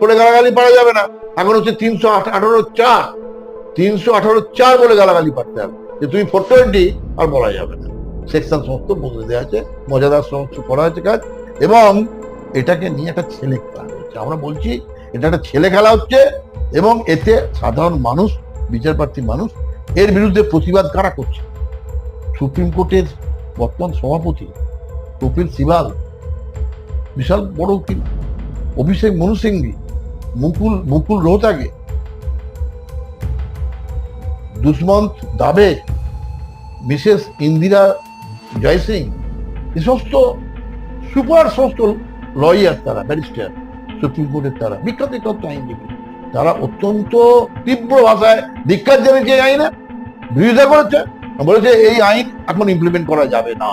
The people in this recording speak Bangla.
বলে গালাগালি পারা যাবে না। এখন হচ্ছে তিনশো আঠারো চার। তিনশো আঠারো চার বলে গালাগালি পারতে হবে। যে তুমি ফোর টোয়েন্টি আর বলা যাবে না। সেকশন সমস্ত বদলে দেওয়া আছে। মজাদার সমস্ত করা হয়েছে কাজ। এবং এটাকে নিয়ে একটা ছেলে খেলা হচ্ছে। আমরা বলছি, এটা একটা ছেলে খেলা হচ্ছে এবং এতে সাধারণ মানুষ, বিচারপ্রার্থী মানুষ, এর বিরুদ্ধে প্রতিবাদ কারা করছে? সুপ্রিম কোর্টের বর্তমান সভাপতি কপিল সিবাল। বিশাল বড় উকিল। অভিষেক মনু সিংভি, মুকুল মুকুল রোহতাগে, দুষ্মন্ত দাবে, মিসেস ইন্দিরা জয়সিং এ সমস্ত সুপার সমস্ত লয়ার তারা, ব্যারিস্টার, সুপ্রিম কোর্টের তারা, বিখ্যাত বিখ্যাত আইনজীবী। তারা অত্যন্ত তীব্র ভাষায় ধিক্ষার এই আইনে বিরোধিতা করেছে, বলেছে এই আইন এখন ইমপ্লিমেন্ট করা যাবে না।